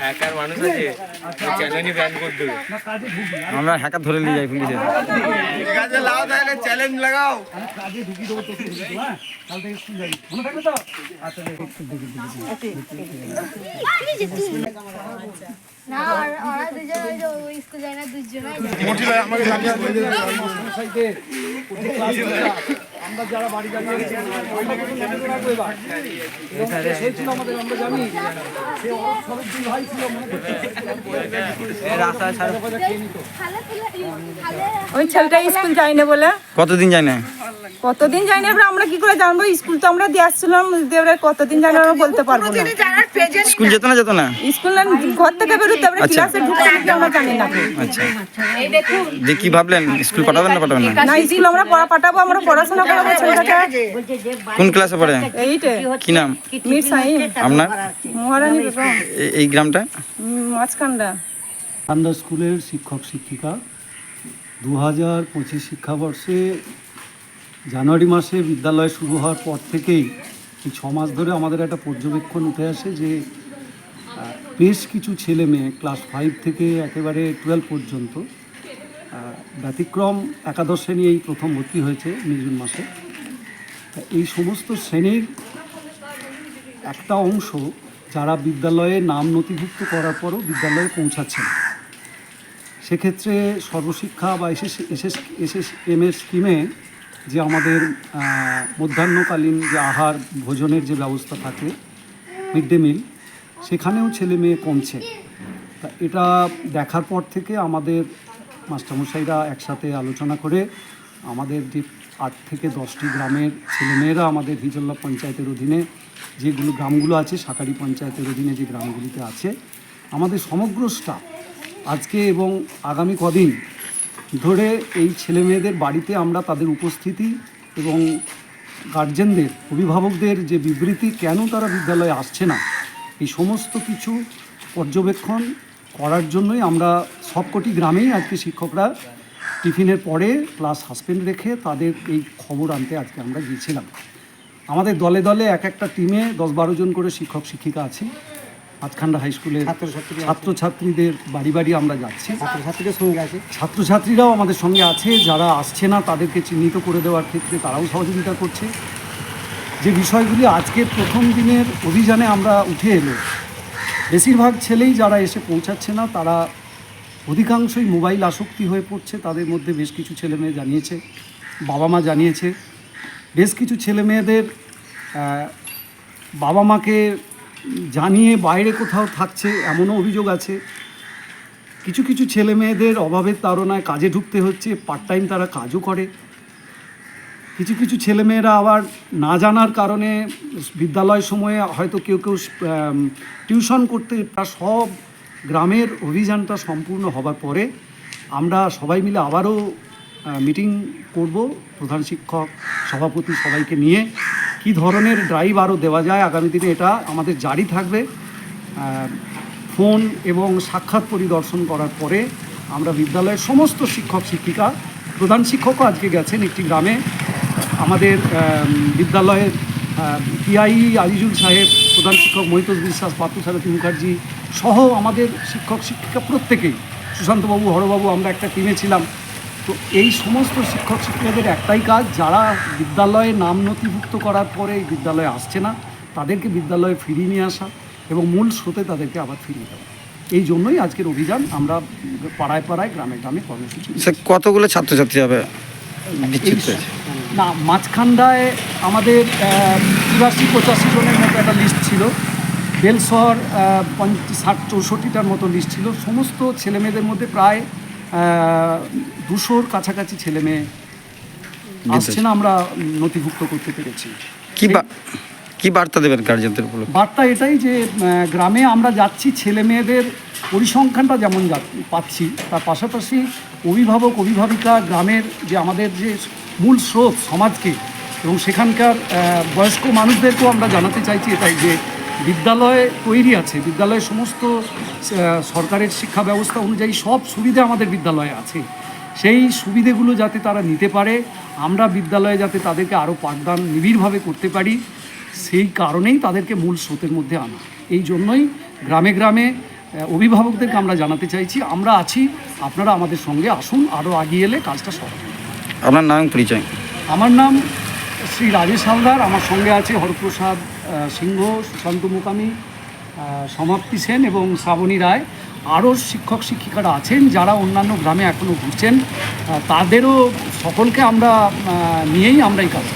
Hacker মানুষ আছে challenge ban করে দেবে আমরা হ্যাকার ধরে নিয়ে যাই পুলিশে। ঠিক আছে লাও তাহলে চ্যালেঞ্জ লাগাও। কাজে ঢুকিয়ে দেবো তোকে হ্যাঁ কাল থেকে স্কুল যাবি মনে থাকবে তো আচ্ছা। না ওরা- দুজন ওই যে ওই স্কুল যায় না দুজনাই যায় সাইডে আমরা যারা বাড়ি দাঁড়িয়ে গেছি আমাদের আমরা জানি। সে দুই ভাই ছিল ওই ছেলেটা স্কুল যায় না বলে। কতদিন যায় না কতদিন জানি না এবার আমরা কি করে জানব? স্কুল তো আমরা দিয়ে আসছিলাম দিয়ে এবার কতদিন যায় না আমরা বলতে পারব না। স্কুল যেত না যেত না? স্কুল না ঘর থেকে বেরোতে আমরা আচ্ছা। ক্লাসে ঢুকতে আমরা জানি না। আচ্ছা। যে কি ভাবলেন স্কুল পাঠাবেন না পাঠাবেন না? না স্কুল আমরা পড়া পাঠাবো আমরা পড়াশোনা করাবো ছেলেটাকে। কোন ক্লাসে পড়ে? এইটে। কি নাম? মির সাইন আপনার? মহারানী বেগম এই গ্রামটা? মাঝখানটা। কান্দা স্কুলের শিক্ষক শিক্ষিকা দু হাজার পঁচিশ শিক্ষাবর্ষে জানুয়ারি মাসে বিদ্যালয় শুরু হওয়ার পর থেকেই এই ছ মাস ধরে আমাদের একটা পর্যবেক্ষণ উঠে আসে যে বেশ কিছু ছেলে মেয়ে ক্লাস ফাইভ থেকে একেবারে টুয়েলভ পর্যন্ত ব্যতিক্রম একাদশ শ্রেণি এই প্রথম ভর্তি হয়েছে মে জুন মাসে। এই সমস্ত শ্রেণির একটা অংশ যারা বিদ্যালয়ে নাম নথিভুক্ত করার পরও বিদ্যালয়ে পৌঁছাচ্ছেন সেক্ষেত্রে সর্বশিক্ষা বা এসএস এসএস এসএস এম এর স্কিমে যে আমাদের মধ্যাহ্নকালীন যে আহার ভোজনের যে ব্যবস্থা থাকে, মিড ডে মিল, সেখানেও ছেলে মেয়ে কমছে। তা এটা দেখার পর থেকে আমাদের মাস্টারমশাইরা একসাথে আলোচনা করে আমাদের যে আট থেকে দশটি গ্রামের ছেলেমেয়েরা আমাদের হিজল্লা পঞ্চায়েতের অধীনে যেগুলো গ্রামগুলো আছে, শাকারি পঞ্চায়েতের অধীনে যে গ্রামগুলিতে আছে, আমাদের সমগ্র স্টাফ আজকে এবং আগামী কদিন ধরে এই ছেলে মেয়েদের বাড়িতে আমরা তাদের উপস্থিতি এবং গার্জেনদের, অভিভাবকদের যে বিবৃতি, কেন তারা বিদ্যালয়ে আসছে না, এই সমস্ত কিছু পর্যবেক্ষণ করার জন্যই আমরা সবকটি গ্রামেই আজকে শিক্ষকরা টিফিনের পরে ক্লাস সাসপেন্ড রেখে তাদের এই খবর আনতে আজকে আমরা গিয়েছিলাম। আমাদের দলে দলে এক একটা টিমে দশ বারো জন করে শিক্ষক, শিক্ষিকা আছি। পাঁচখান্ডা হাই স্কুলের ছাত্রছাত্রীদের বাড়ি বাড়ি আমরা যাচ্ছি। ছাত্রছাত্রীদের সঙ্গে আছে। ছাত্রছাত্রীরাও আমাদের সঙ্গে আছে। যারা আসছে না তাদেরকে চিহ্নিত করে দেওয়ার ক্ষেত্রে তারাও সহযোগিতা করছে। যে বিষয়গুলি আজকে প্রথম দিনের অভিযানে আমরা উঠে এলো বেশিরভাগ ছেলেই যারা এসে পৌঁছাচ্ছে না তারা অধিকাংশই মোবাইল আসক্তি হয়ে পড়ছে। তাদের মধ্যে বেশ কিছু ছেলে মেয়ে জানিয়েছে বাবা মা জানিয়েছে। বেশ কিছু ছেলে মেয়েদের বাবা মাকে জানিয়ে বাইরে কোথাও থাকছে, এমনও অভিযোগ আছে। কিছু কিছু ছেলে মেয়েদের অভাবের তাড়নায় কাজে ঢুকতে হচ্ছে পার্ট টাইম তারা কাজও করে। কিছু কিছু ছেলেমেয়েরা আবার না জানার কারণে বিদ্যালয় সময়ে হয়তো কেউ কেউ টিউশন করতে তা সব গ্রামের অভিযানটা সম্পূর্ণ হবার পরে আমরা সবাই মিলে আবারও মিটিং করব। প্রধান শিক্ষক, সভাপতি সবাইকে নিয়ে। কি ধরনের ড্রাইভ আরও দেওয়া যায় আগামী দিনে এটা আমাদের জারি থাকবে। ফোন এবং সাক্ষাৎ পরিদর্শন করার পরে আমরা বিদ্যালয়ের সমস্ত শিক্ষক শিক্ষিকা প্রধান শিক্ষকও আজকে গেছেন একটি গ্রামে। আমাদের আম, বিদ্যালয়ের পিআই আজিজুল সাহেব প্রধান শিক্ষক মহিতোষ বিশ্বাস পার্থসারথী মুখার্জি সহ আমাদের শিক্ষক শিক্ষিকা প্রত্যেকেই। সুশান্তবাবু হরবাবু আমরা একটা টিমে ছিলাম। তো এই সমস্ত শিক্ষক শিক্ষিকাদের একটাই কাজ যারা বিদ্যালয়ে নাম নথিভুক্ত করার পরে বিদ্যালয়ে আসছে না তাদেরকে বিদ্যালয়ে ফিরিয়ে নিয়ে আসা এবং মূল স্রোতে তাদেরকে আবার ফিরিয়ে দেওয়া। এই জন্যই আজকের অভিযান আমরা পাড়ায় পাড়ায় গ্রামে গ্রামে কর্মসূচি কতগুলো ছাত্রছাত্রী হবে না মাঝখানটায় আমাদের চুরাশি পঁচাশি জনের মতো একটা লিস্ট ছিল। বেলশহর পঞ্চাশ ষাট চৌষট্টিটার মতো লিস্ট ছিল। সমস্ত ছেলেমেয়েদের মধ্যে প্রায় দুশোর কাছাকাছি ছেলে মেয়ে আসছে না আমরা নথিভুক্ত করতে পেরেছি। কি কি বার্তা দেবেন গার্জেনদের উপর বার্তা এটাই যে গ্রামে আমরা যাচ্ছি ছেলে মেয়েদের পরিসংখ্যানটা যেমন যা- পাচ্ছি তার পাশাপাশি অভিভাবক অভিভাবিকা গ্রামের যে আমাদের যে মূল স্রোত সমাজকে এবং সেখানকার বয়স্ক মানুষদেরকেও আমরা জানাতে চাইছি এটাই যে বিদ্যালয় তৈরি আছে। বিদ্যালয়ে সমস্ত সরকারের শিক্ষা ব্যবস্থা অনুযায়ী সব সুবিধা আমাদের বিদ্যালয়ে আছে। সেই সুবিধেগুলো যাতে তারা নিতে পারে আমরা বিদ্যালয়ে যাতে তাদেরকে আরও পাঠদান নিবিড়ভাবে করতে পারি সেই কারণেই তাদেরকে মূল স্রোতের মধ্যে আনা। এই জন্যই গ্রামে গ্রামে অভিভাবকদেরকে আমরা জানাতে চাইছি আমরা আছি আপনারা আমাদের সঙ্গে আসুন আরও আগিয়ে এলে কাজটা সহজ। আপনার নাম পরিচয়? আমার নাম শ্রী রাজেশ হালদার আমার সঙ্গে আছে হরপ্রসাদ সিংহ সুশান্ত মুকামি সমাপ্তি সেন এবং শ্রাবণী রায় আরও শিক্ষক শিক্ষিকারা আছেন যারা অন্যান্য গ্রামে এখনও ঘুরছেন তাদেরও সকলকে আমরা নিয়েই আমরা এই কাজ।